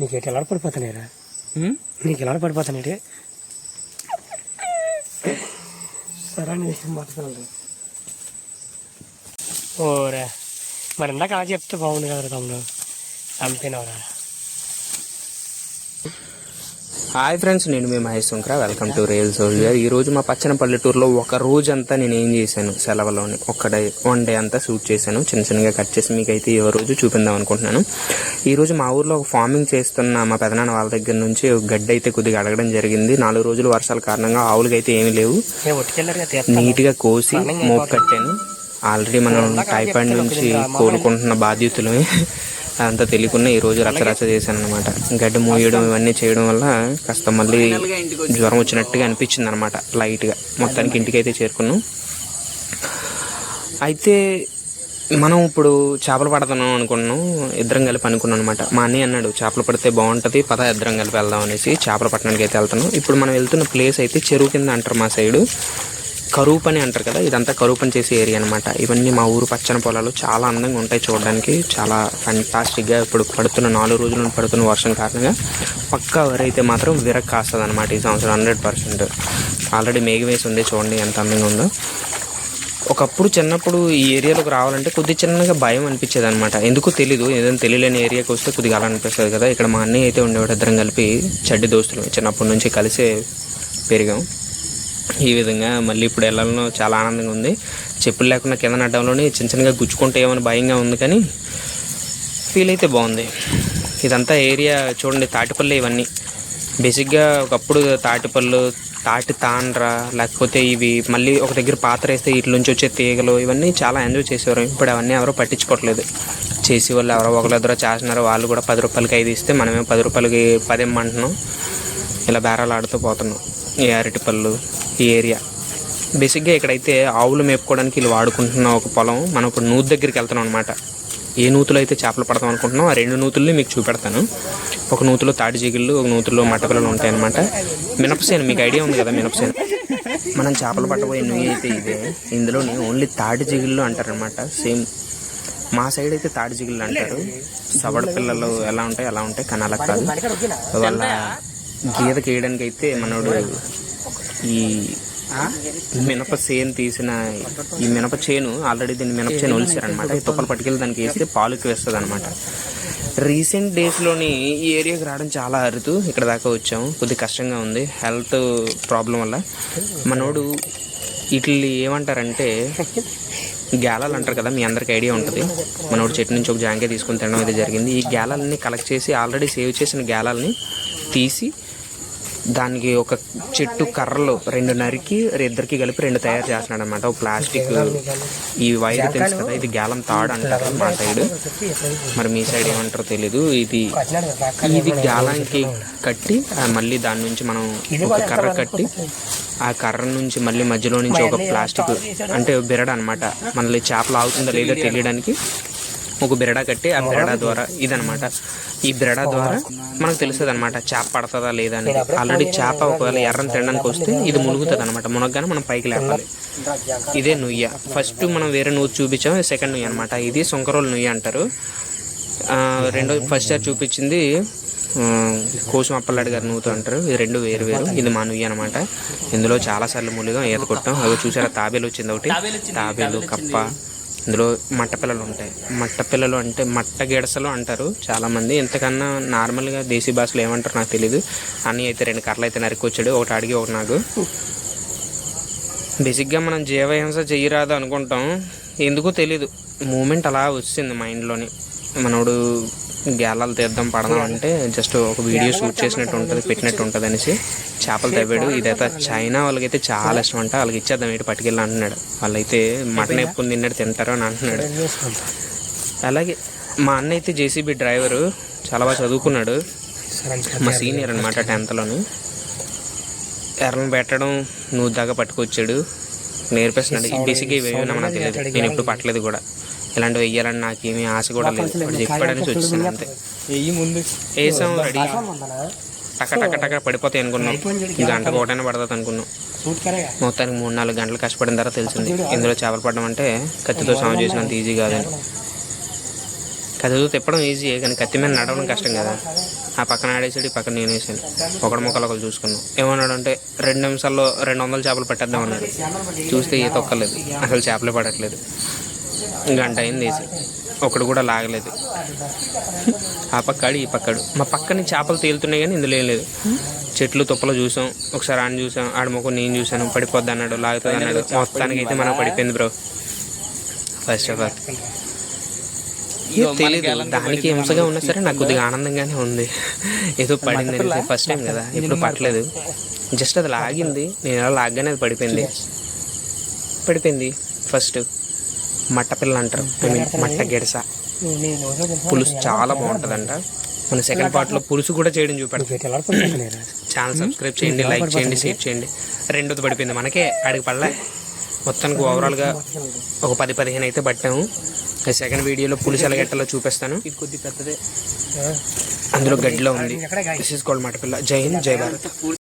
నీకు ఎటు ఎలా పడిపోతున్నాయిరా? నీకు ఎలా పడిపోతున్నాయి సరే మాట్లాడాలి ఓరా మరి ఇందాక అలా చెప్తే బాగుంది కదరా తమ్ముడు. చంపినవరా హాయ్ ఫ్రెండ్స్ నేను మీ Mahesh Shankara. Welcome to real soldier ఈ రోజు మా పచ్చని పల్లెటూరులో ఒక రోజు అంతా నేను ఏం చేశాను? సెలవులోని ఒక డే వన్ డే అంతా షూట్ చేశాను. చిన్న చిన్నగా కట్ చేసి మీకైతే ఈ రోజు చూపిందాం అనుకుంటున్నాను. ఈ రోజు మా ఊర్లో ఒక ఫార్మింగ్ చేస్తున్న మా పెదనాన్న వాళ్ళ దగ్గర నుంచి గడ్డి అయితే కొద్దిగా అడగడం జరిగింది. నాలుగు రోజులు వర్షాల కారణంగా ఆవులకి అయితే ఏమీ లేవు. నీట్గా కోసి మోపు కట్టాను. ఆల్రెడీ మనం టైఫాయిడ్ నుంచి కోలుకుంటున్న బాధ్యతలమే అంత తెలియకుండా ఈ రోజు రచ్చరచ్చ చేశాను అనమాట గడ్డి మూయడం ఇవన్నీ చేయడం వల్ల కాస్త మళ్ళీ జ్వరం వచ్చినట్టుగా అనిపించింది అనమాట లైట్గా. మొత్తానికి ఇంటికైతే చేరుకున్నాం. అయితే మనం ఇప్పుడు చేపలు పడుతున్నాం అనుకున్నాం ఇద్దరం కలిపి అనుకున్నాం అనమాట మా అన్నయ్య అన్నాడు చేపలు పడితే బాగుంటుంది పద ఇద్దరం కలిపి వెళ్దాం అనేసి చేపలు పట్టడానికి అయితే వెళ్తున్నాం. ఇప్పుడు మనం వెళ్తున్న ప్లేస్ అయితే చెరువు కింద అంటారు మా సైడు. కరువు పని అంటారు కదా ఇదంతా కరువు పని చేసే ఏరియా అనమాట ఇవన్నీ మా ఊరు పచ్చని పొలాలు చాలా అందంగా ఉంటాయి చూడడానికి. చాలా ఫంటాస్టిక్గా ఇప్పుడు పడుతున్న నాలుగు రోజుల నుండి పడుతున్న వర్షం కారణంగా పక్కా వరి అయితే మాత్రం విరక్ కాస్తుంది అనమాట ఈ సంవత్సరం హండ్రెడ్ పర్సెంట్ ఆల్రెడీ మేఘవేసి ఉంది చూడండి ఎంత అందంగా ఉందో. ఒకప్పుడు చిన్నప్పుడు ఈ ఏరియాలోకి రావాలంటే కొద్ది చిన్నగా భయం అనిపించేది అనమాట ఎందుకు తెలీదు ఏదైనా తెలియలేని ఏరియాకి వస్తే కొద్దిగా అలా అనిపిస్తుంది కదా. ఇక్కడ మా అన్నయ్య అయితే ఉండేవాడు ఇద్దరం కలిపి చెడ్డి దోస్తులు. చిన్నప్పటి నుంచి కలిసే పెరిగాం. ఈ విధంగా మళ్ళీ ఇప్పుడు వెళ్ళాలనో చాలా ఆనందంగా ఉంది. చెప్పులు లేకుండా కింద నడ్డంలోనే చిన్న చిన్నగా గుచ్చుకుంటే ఏమైనా భయంగా ఉంది కానీ ఫీల్ అయితే బాగుంది. ఇదంతా ఏరియా చూడండి తాటిపల్లి ఇవన్నీ. బేసిక్గా ఒకప్పుడు తాటిపళ్ళు తాటి తాండ్ర లేకపోతే ఇవి మళ్ళీ ఒక దగ్గర పాత్ర వేస్తే వీటి నుంచి వచ్చే తీగలు ఇవన్నీ చాలా ఎంజాయ్ చేసేవారు. ఇప్పుడు అవన్నీ ఎవరో పట్టించుకోవట్లేదు. చేసి వాళ్ళు ఎవరో ఒకరిద్దరో చేస్తున్నారు. వాళ్ళు కూడా పది రూపాయలకి ఐదు ఇస్తే మనమే పది రూపాయలకి పది ఇమ్మంటున్నాం. ఇలా బేరాలు ఆడుతూ పోతున్నాం. ఈ అరటిపళ్ళు ఈ ఏరియా. బేసిక్గా ఇక్కడైతే ఆవులు మేపుకోవడానికి వీళ్ళు వాడుకుంటున్న ఒక పొలం మనం ఇప్పుడు నూతు దగ్గరికి వెళ్తున్నాం అనమాట ఏ నూతులు అయితే చేపలు పడతాం అనుకుంటున్నాం ఆ రెండు నూతుల్ని మీకు చూపెడతాను. ఒక నూతులో తాటి జిగిళ్ళు ఒక నూతులో మట్టపిల్లలు ఉంటాయన్నమాట మినపసేను మీకు ఐడియా ఉంది కదా మినపసేను? మనం చేపలు పట్టబోయే నూనె అయితే ఇదే. ఇందులోని ఓన్లీ తాటి జిగిళ్ళు అంటారనమాట సేమ్ మా సైడ్ అయితే తాటి జిగిళ్ళు అంటారు. సవడ పిల్లలు ఎలా ఉంటాయి అలా ఉంటాయి కానీ అలా కాదు. వాళ్ళ గీత గీయడానికి అయితే మనోడు ఈ మినప చేను తీసిన ఈ మినప చేను ఆల్రెడీ దీన్ని మినప చేను ఒలిచారనమాట. ఈ తుప్పలు పట్టుకెళ్ళి దానికి వేస్తే పాలుకి వేస్తుంది అనమాట రీసెంట్ డేస్లోని ఈ ఏరియాకి రావడం చాలా అరుదు. ఇక్కడ దాకా వచ్చాము. కొద్ది కష్టంగా ఉంది. హెల్త్ ప్రాబ్లం వల్ల. మనోడు వీటిని ఏమంటారంటే గ్యాలాలు అంటారు కదా మీ అందరికి ఐడియా ఉంటుంది. మనోడు చెట్టు నుంచి ఒక జాంకాయ తీసుకొని తినడం అయితే జరిగింది. ఈ గ్యాలాలని కలెక్ట్ చేసి ఆల్రెడీ సేవ్ చేసిన గ్యాలాలని తీసి దానికి ఒక చెట్టు కర్రలు రెండు నరికి ఇద్దరికి కలిపి రెండు తయారు చేస్తున్నాడు అనమాట ఒక ప్లాస్టిక్ ఈ వైర్ తెలుసు కదా ఇది గ్యాలం తాడు అంటారు మా సైడ్. మరి మీ సైడ్ ఏమంటారో తెలీదు. ఇది ఇది గ్యాలానికి కట్టి మళ్ళీ దాని నుంచి మనం ఒక కర్ర కట్టి ఆ కర్ర నుంచి మళ్ళీ మధ్యలో నుంచి ఒక ప్లాస్టిక్ అంటే బిరడ అనమాట మళ్ళీ చేపలు ఆగుతుందా లేదో తెలియడానికి ఒక బిరడా కట్టి ఆ బిరడా ద్వారా ఇదనమాట ఈ బిరడా ద్వారా మనకు తెలుస్తుంది అనమాట చేప పడుతుందా లేదా అని ఆల్రెడీ చేప ఒకవేళ ఎర్రని తినడానికి వస్తే ఇది మునుగుతుంది అనమాట మునగ్గానే మనం పైకి లేపాలి. ఇదే నుయ్య. ఫస్ట్ మనం వేరే నువ్వు చూపించాం సెకండ్ నుయ్య అనమాట ఇది సొంకరోలు నుయ్య అంటారు. రెండో ఫస్ట్ సార్ చూపించింది కోసం అప్పలాడి గారు నూతో అంటారు. ఈ రెండు వేరు వేరు. ఇది మా నుయ్యి అనమాట ఇందులో చాలా సార్లు ములుగా ఈత కొట్టాం. అవి చూసారా? తాబేలు వచ్చింది ఒకటి. తాబేలు కప్ప. ఇందులో మట్ట పిల్లలు ఉంటాయి. మట్ట పిల్లలు అంటే మట్ట గిడసలు అంటారు చాలామంది. ఇంతకన్నా నార్మల్గా దేశీ భాషలో ఏమంటారు నాకు తెలియదు అన్నీ అయితే రెండు కర్రలు అయితే నరికొచ్చాడు ఒకటి అడిగి ఒకటి నాకు. బేసిక్గా మనం జీవహింస చేయరాదు అనుకుంటాం. ఎందుకో తెలీదు. మూమెంట్ అలా వచ్చింది మైండ్లోని మనోడు గేలాలు తీద్దాం పడదాం అంటే జస్ట్ ఒక వీడియో షూట్ చేసినట్టు ఉంటుంది పెట్టినట్టు ఉంటుంది అనేసి చేపలు తవ్వాడు. ఇదైతే చైనా వాళ్ళకైతే చాలా ఇష్టం అంట. వాళ్ళకి ఇచ్చేద్దాం ఇటు పట్టుకెళ్ళి అంటున్నాడు. వాళ్ళైతే మటన్ వేపుకుని తిన్నట్టు తింటారు అని అంటున్నాడు. అలాగే మా అన్న అయితే జేసీబీ డ్రైవరు చాలా బాగా చదువుకున్నాడు. మా సీనియర్ అనమాట టెన్త్లోని. ఎర్రను పెట్టడం నువ్వు దాకా పట్టుకొచ్చాడు. నేర్పిస్తున్నాడు. ఈ బేసిక్గా ఇవి ఏమైనా మనకు తెలియదు. నేను ఎప్పుడు పట్టలేదు కూడా. ఇలాంటివి వెయ్యాలని నాకేమీ ఆశ కూడా లేదు. చెప్పాడని వచ్చేసాను అంతే. వేసాం రెడీ. టక టక టక పడిపోతాయి అనుకున్నాం. గంటకు ఒకటైనా పడుతుంది అనుకున్నాం. మొత్తానికి మూడు నాలుగు గంటలు కష్టపడిన తర్వాత తెలిసింది. ఇందులో చేపలు పడడం అంటే కత్తితో సాగు చేసినంత ఈజీ కాదని కథతో తిప్పడం ఈజీ కానీ కత్తి మీద నడవడం కష్టం కదా. ఆ పక్కన ఆడేసాడు ఈ పక్కన నేను వేసాను ఒకటి ముక్కలు ఒకరు చూసుకున్నాం. ఏమన్నాడు అంటే రెండు నిమిషాల్లో రెండు వందల చేపలు పట్టేద్దాం అన్నాడు. చూస్తే ఏ తొక్కలేదు అసలు చేపలే పడట్లేదు. గంట అయింది వేసి ఒకడు కూడా లాగలేదు. ఆ పక్కాడు ఈ పక్కాడు. మా పక్కన చేపలు తేలుతున్నాయి కానీ ఇందులో ఏం లేదు. చెట్లు తుప్పలు చూసాం. ఒకసారి ఆయన చూసాం. ఆడ మొక్క నేను చూసాను పడిపోద్ది అన్నాడు లాగుతుంది అన్నాడు. మొత్తానికి అయితే మనకు పడిపోయింది? బ్రో. ఫస్ట్ ఆఫ్ ఆల్ తెలియదు దానికి హింసగా ఉన్నా సరే నాకు కొద్దిగా ఆనందంగానే ఉంది. ఏదో పడింది ఫస్ట్ టైం కదా. ఎప్పుడు పట్టలేదు. జస్ట్ అది లాగింది. నేను ఎలా లాగ్గానే అది పడిపోయింది. పడిపోయింది. ఫస్ట్ మట్ట పిల్ల అంటారు. ఐ మీన్ మట్ట గిడస. పులుసు చాలా బాగుంటుందంట. మన సెకండ్ పార్ట్లో పులుసు కూడా చేయడం చూపెడతాం. ఛానల్ సబ్స్క్రైబ్ చేయండి లైక్ చేయండి షేర్ చేయండి. రెండోది పడిపోయింది. మనకే అడిగి పడలే. మొత్తానికి ఓవరాల్గా ఒక పది పదిహేను అయితే పట్టాము. సెకండ్ వీడియోలో పులుసు ఎలాగెట్టాలో చూపిస్తాను. ఇది కొద్ది పెద్దదే. అందులో గడ్డిలో ఉంది. దిస్ ఇస్ కాల్డ్ మటపిల్ల జై హింద్ జై భారత్.